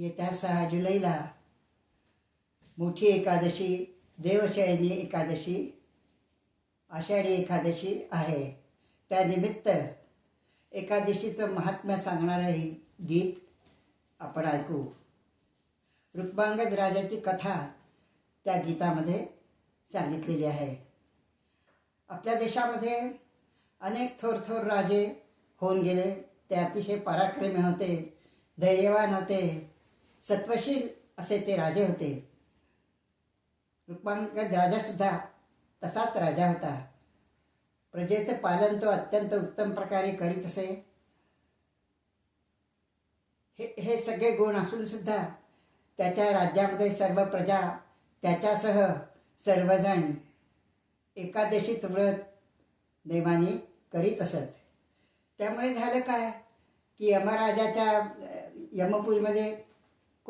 येत्या सहा जुलैला मोठी एकादशी देवशयनी एकादशी आषाढी एकादशी आहे. त्यानिमित्त एकादशीचं महात्म्य सांगणारं हे गीत आपण ऐकू. रुक्मांगद राजाची कथा त्या गीतामध्ये सांगितलेली आहे. आपल्या देशामध्ये अनेक थोर थोर राजे होऊन गेले. ते अतिशय पराक्रमी होते धैर्यवान होते. सत्वशील असे ते राजे होते. रुक्मांगद राजासुद्धा तसाच राजा होता. प्रजेचं पालन तो अत्यंत उत्तम प्रकारे करीत असे. हे हे सगळे गुण असून सुद्धा त्याच्या राज्यामध्ये सर्व प्रजा त्याच्यासह सर्वजण एकादशीच व्रत देवानी करीत असत. त्यामुळे झालं काय? की यमराजाच्या अ, यमपुरीमध्ये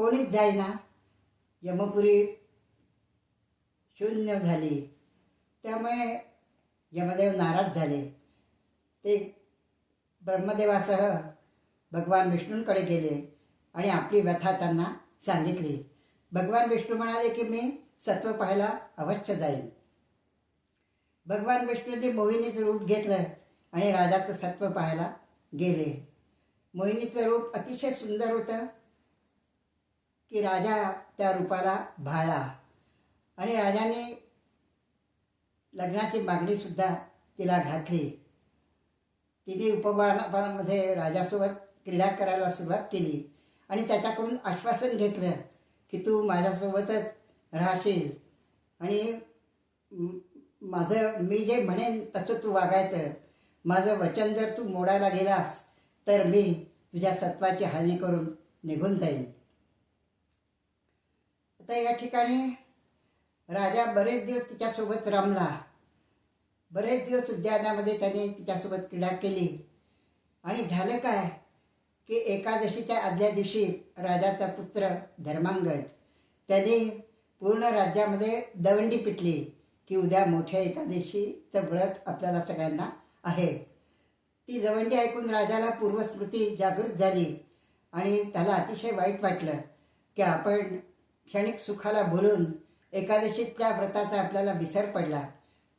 कोणीच जाईना यमपुरी शून्य झाली. त्यामुळे यमदेव नाराज झाले. ते ब्रह्मदेवासह भगवान विष्णूंकडे गेले आणि आपली व्यथा त्यांना सांगितली. भगवान विष्णू म्हणाले की मी सत्व पाहायला अवश्य जाईन. भगवान विष्णूंनी मोहिनीचं रूप घेतलं आणि राजाचं सत्व पाहायला गेले. मोहिनीचं रूप अतिशय सुंदर होतं. की राजा त्या रूपाला भाळला. आणि राजाने लग्नाची मागणीसुद्धा तिला घातली. तिने उपमानामध्ये राजासोबत क्रीडा करायला सुरुवात केली. आणि त्याच्याकडून आश्वासन घेतलं की तू माझ्यासोबतच राहशील. आणि माझं मी जे म्हणेन तसं तू वागायचं. माझं वचन जर तू मोडायला गेलास तर मी तुझ्या सत्वाची हानी करून निघून जाईन. आता या ठिकाणी राजा बरेच दिवस तिच्यासोबत रमला. बरेच दिवस उद्यानामध्ये त्याने तिच्यासोबत क्रीडा केली. आणि झालं काय? की एकादशीच्या आदल्या दिवशी राजाचा पुत्र धर्मांगद त्याने पूर्ण राज्यामध्ये दवंडी पिटली की उद्या मोठ्या एकादशीचं व्रत आपल्याला सगळ्यांना आहे. ती दवंडी ऐकून राजाला पूर्वस्मृती जागृत झाली आणि त्याला अतिशय वाईट वाटलं की आपण क्षणिक सुखाला भुलून एकादशीच्या व्रताचा आपल्याला विसर पडला.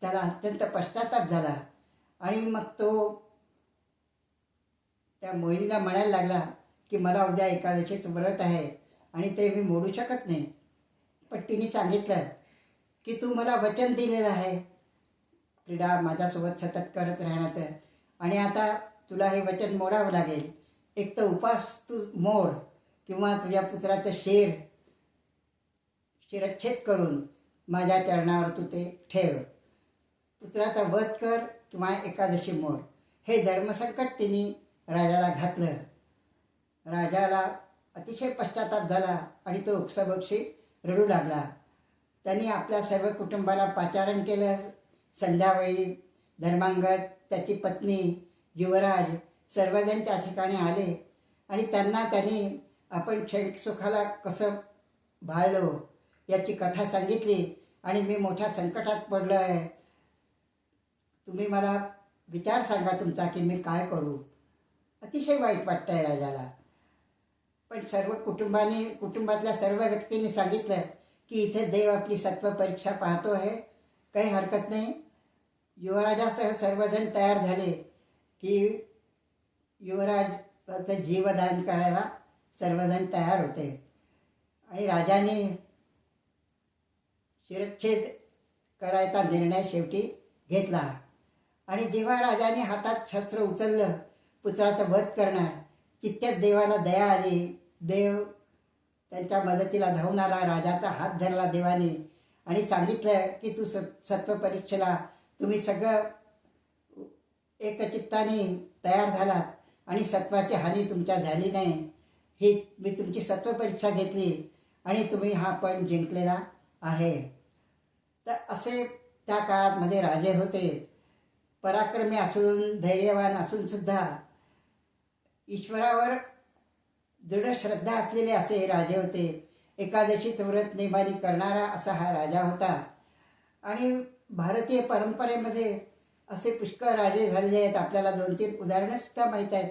त्याला अत्यंत पश्चाताप झाला. आणि मग तो त्या मोहिनीला म्हणायला लागला की मला उद्या एकादशीच व्रत आहे आणि ते मी मोडू शकत नाही. पण तिने सांगितलं की तू मला वचन दिलेलं आहे. क्रीडा माझ्यासोबत सतत करत राहण्याचं. आणि आता तुला हे वचन मोडावं लागेल. एक तर उपास तू मोड किंवा तुझ्या पुत्राचं शेर शिरच्छेद करून माझ्या चरणावर तू ते ठेव. पुत्राचा वध कर किंवा एकादशी मोड. हे धर्मसंकट तिने राजाला घातलं. राजाला अतिशय पश्चाताप झाला आणि तो उक्सबक्षी रडू लागला. त्यांनी आपल्या सर्व कुटुंबाला पाचारण केलं. संध्याकाळी धर्मांगत त्याची पत्नी युवराज सर्वजण त्या ठिकाणी आले आणि त्यांना त्यांनी आपण क्षणसुखाला कसं भाळलो. याची कथा सांगितली आणि मी मोठ्या संकटात पडलो आहे. तुम्ही मला विचार सांगा तुमचा की मी काय करू? अतिशय वाईट वाटतं आहे राजाला. पण सर्व कुटुंबाने कुटुंबातल्या सर्व व्यक्तींनी सांगितलं की इथे देव आपली सत्व परीक्षा पाहतो आहे. काही हरकत नाही. युवराजासह सर्वजण तयार झाले की युवराजाचं जीवदान करायला सर्वजण तयार होते. आणि राजाने शिरच्छेद करायचा निर्णय शेवटी घेतला. आणि जेव्हा राजाने हातात शस्त्र उचललं पुत्राचा वध करणार तितक्याच देवाला दया आली. देव त्यांच्या मदतीला धावून आला राजाचा हात धरला देवाने आणि सांगितलं की तू स सत्व परीक्षेला तुम्ही सगळं एकचित्ताने तयार झालात आणि सत्वाची हानी तुमच्या झाली नाही. ही मी तुमची सत्व परीक्षा घेतली आणि तुम्ही हा पण जिंकलेला आहे. तर असे त्या काळामध्ये राजे होते. पराक्रमी असून धैर्यवान असून सुद्धा ईश्वरावर दृढ श्रद्धा असलेले असे हे राजे होते. एकादशीचं व्रत नेमानी करणारा असा हा राजा होता. आणि भारतीय परंपरेमध्ये असे पुष्कळ राजे झालेले आहेत. आपल्याला दोन तीन उदाहरणंसुद्धा माहीत आहेत.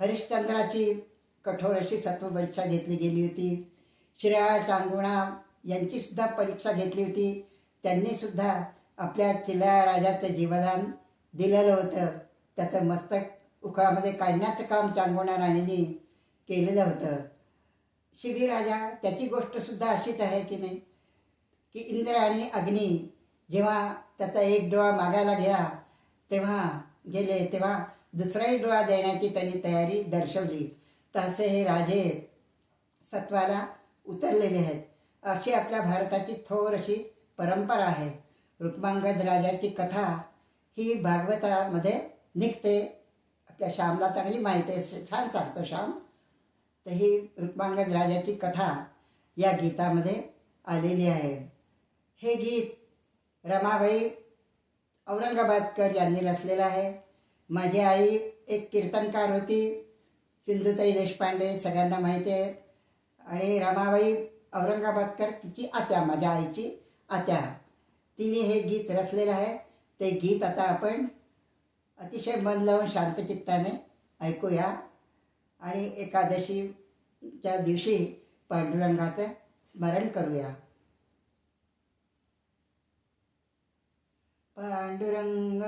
हरिश्चंद्राची कठोर अशी सत्वपरीक्षा घेतली गेली होती. श्रेया चांगुणा यांचीसुद्धा परीक्षा घेतली होती. त्यांनी सुद्धा आपल्या किल्ला राजाचं जीवदान दिलेलं होतं. त्याचं मस्तक उखळामध्ये काढण्याचं काम चांगोणा राणीने केलेलं होतं. शिबीराजा त्याची गोष्ट सुद्धा अशीच आहे की नाही? की इंद्र आणि अग्नी जेव्हा त्याचा एक डोळा मागायला गेला तेव्हा गेले तेव्हा दुसराही डोळा देण्याची त्यांनी तयारी दर्शवली. तसे हे राजे सत्वाला उतरलेले आहेत. अशी आपल्या भारताची थोर अशी परंपरा आहे. रुक्मांगद राजाची कथा ही भागवतामध्ये निघते. आपल्या श्यामला चांगली माहिती आहे. छान सांगतो श्याम. तर ही रुक्मांगद राजाची कथा या गीतामध्ये आलेली आहे. हे गीत रमाबाई औरंगाबादकर यांनी रचलेलं आहे. माझी आई एक कीर्तनकार होती. सिंधुताई देशपांडे सगळ्यांना माहिती आहे. आणि रमाबाई औरंगाबादकर तिची आत्या माझ्या आईची. आत्या तिने हे गीत रचलेलं आहे. ते गीत आता आपण अतिशय मन लावून शांतचित्ताने ऐकूया. आणि एकादशीच्या दिवशी पांडुरंगाचं स्मरण करूया. पांडुरंग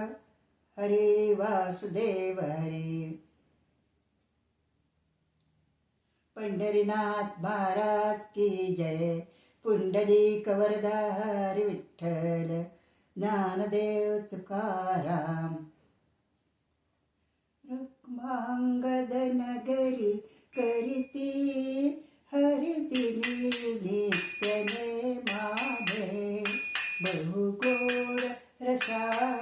हरे वासुदेव हरे. पंढरीनाथ महाराज की जय. पुंडलिक वरदार विठ्ठल ज्ञानदेव तुकाराम. रुक्मांगद नगरी करीती हरिदिनी नित्यने माधे बहुगोड रसा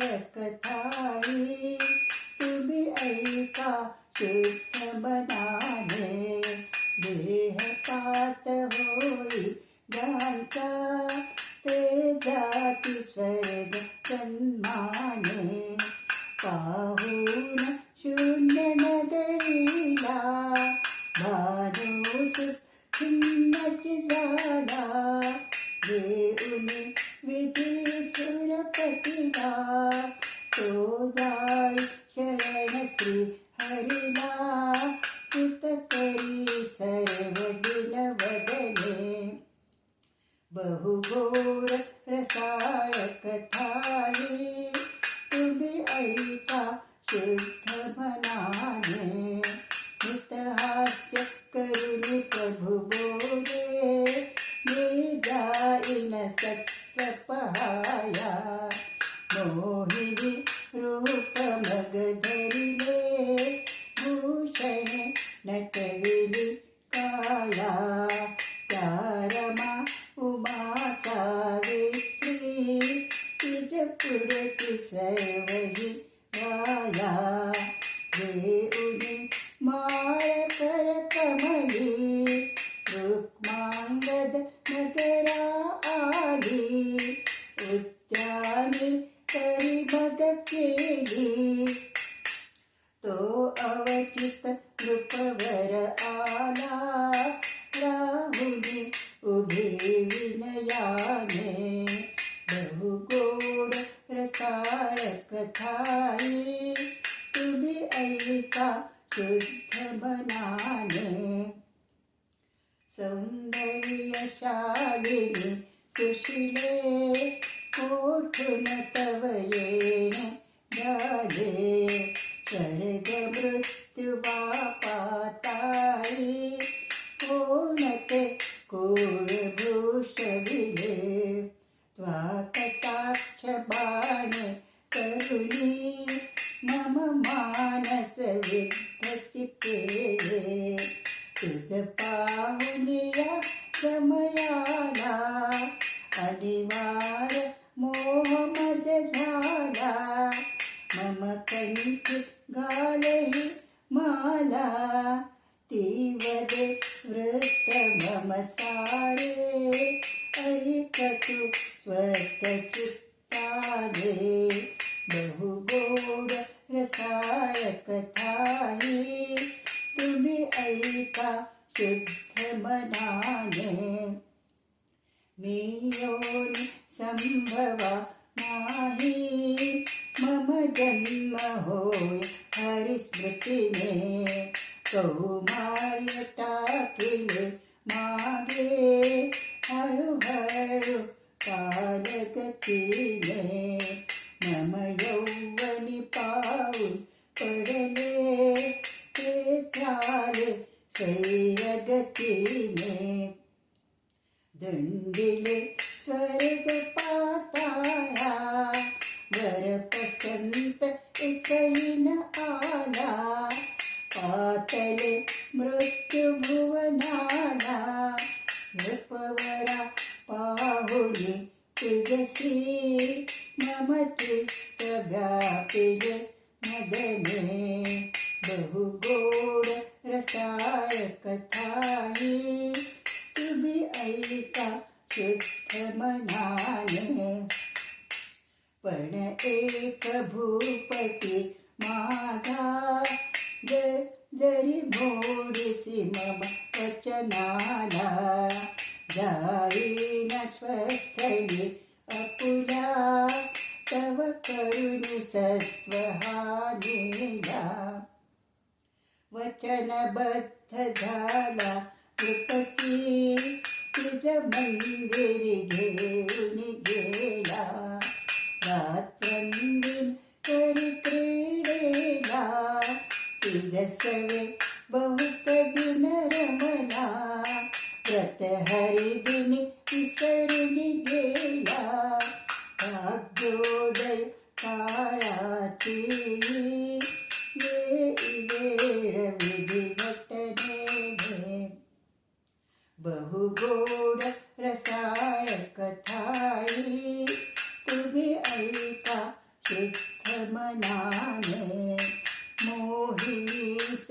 बहुगोड रसाळ Jai Jai सौंदर्यशालिनी सुशिले कोठून तव येणे झाले मम कंठ घालही माला तीवरे वृत्त मम सारे. ऐक स्वस्त चित्ताने बहुगोड रसाळ कथाही तुम्ही ऐका शुद्ध मनाने. मी योन संभवा नाही. मम जन्म होय हरिस्मृतीने. कौमार्य टाकिले मागे. हळूहळू कालगती बहुगोड रसाळ कथाही तुम्ही ऐका शुद्ध मनाने. पण एक भूपती माझा ज- जरी मोडीसी मम वचनाला जाईन स्वस्थली अपुला तव करुणी सत्वहानीला वचनबद्ध झाला नृपती. तुझ मंदिर घेऊन गेला.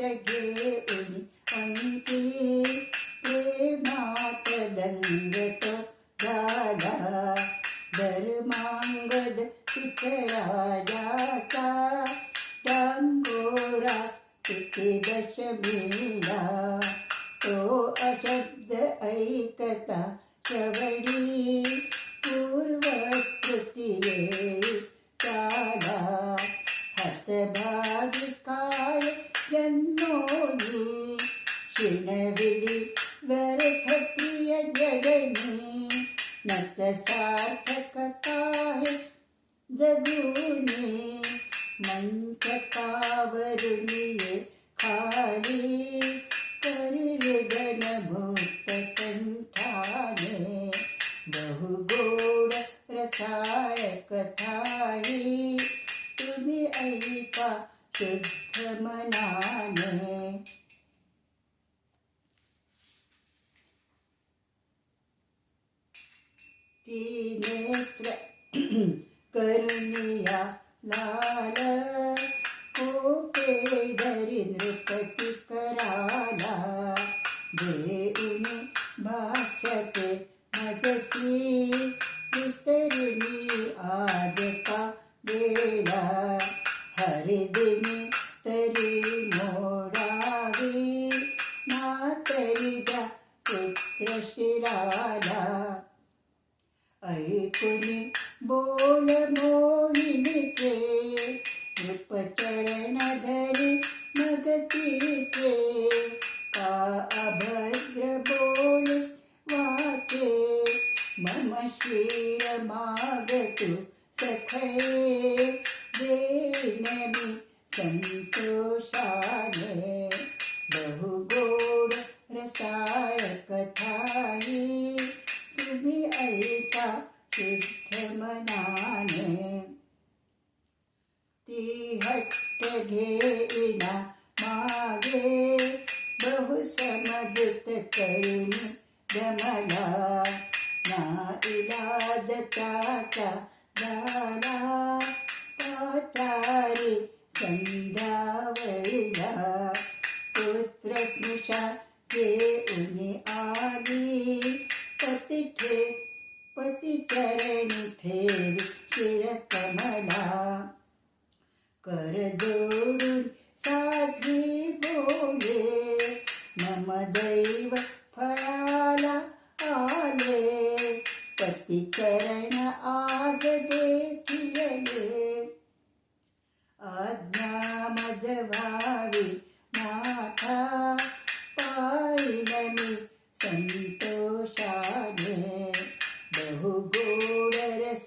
मोहित नत सार्थक काय जगूने मंचकावरुनिये खाली करी रुदन भूत कंठाने बहुगोड रसाळ कथाई तुम्ही ऐका शुद्ध मनाने ती नेत्र करुणिया लाल कोपे धरी नृपती कराला. मम मागतो सखे देन मी संतोषाने बहुगोड रसाळ कथाई तुम्ही ऐका शुद्ध मनाने. ती हट्ट घेईना मागे बहुसमजुत करून जमला Na ilaja chaka dala patari sandavaila putra knusha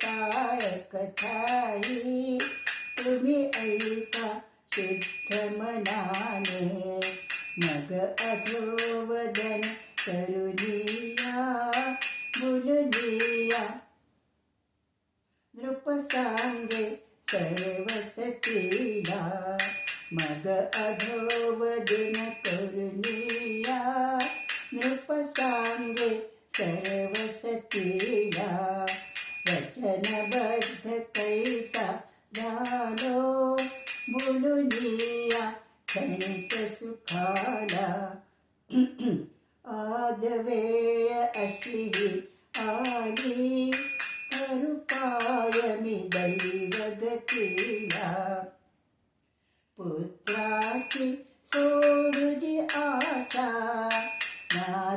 काय कथाई तुम्ही ऐका शुद्ध मनाने. मग अधोवदन करुनिया मुलनिया नृप सांगे सर्वसतीला. मग अधोवदन करुनिया नृप सांगे सर्वसतीला. वचनबद्ध कैसा झालो बोलुनिया क्षणिक सुखाला आज वेळ अशी आली करुपाय मी दैवगतीला पुत्राची सोडली आशा ना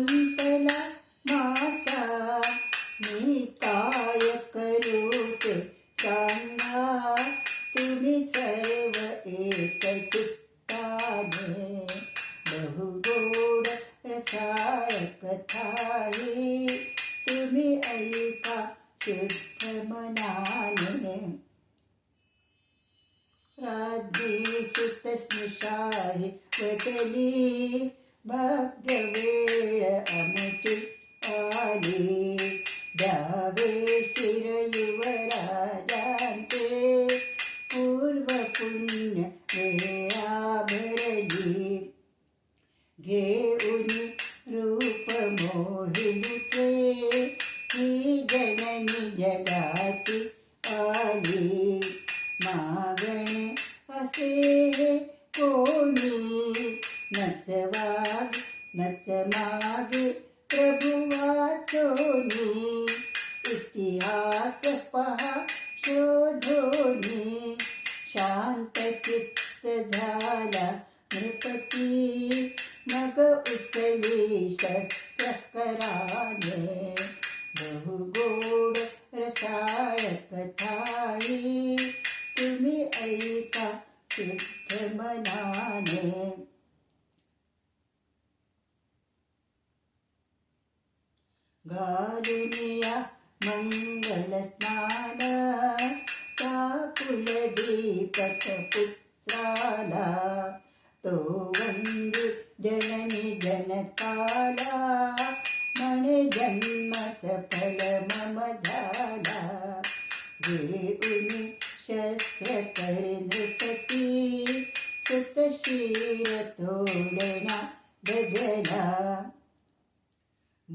गुंतला मासा मी काय करू ते सांगा तुम्ही सर्व एक चित्ताने बहुगोड रसाळ कथाही तुम्ही ऐका शुद्ध मनाने. राधी सुत स्मृशाही वचली भाग्य गालुनिया मङ्गलस्नान का कुलदीपकपुत्राला तो वन्दुजननि जनकाला मणिजन्म सफल मम जाला दीपुनि शस्य परि नृपति सुतश्रीवतोडना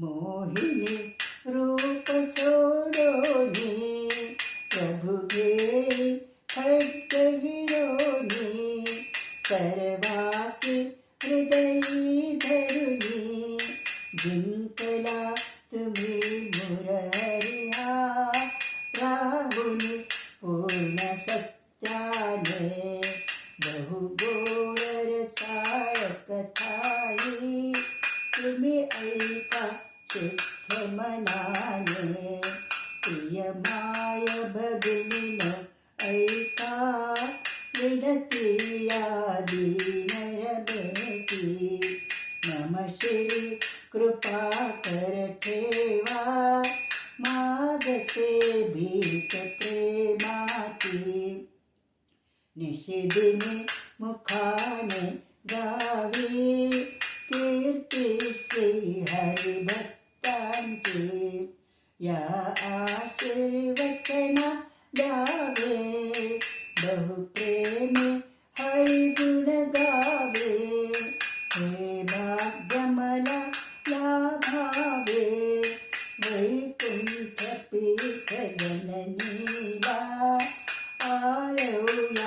मोहिनी रूप सोडोनी प्रभु गे खड्ग हिरोनी सर्वासी हृदयी धरुनी। कृपा कर ठेवा. मागचे भीत प्रेमाची. निषेधिने मुखाने गावी. कीर्ती श्री हरिभक्तांची या आशीर्वचना द्यावे. बहुप्रेमी हरिगुण गावे. അർപ്പിച്ച ജനനീല ആരൂല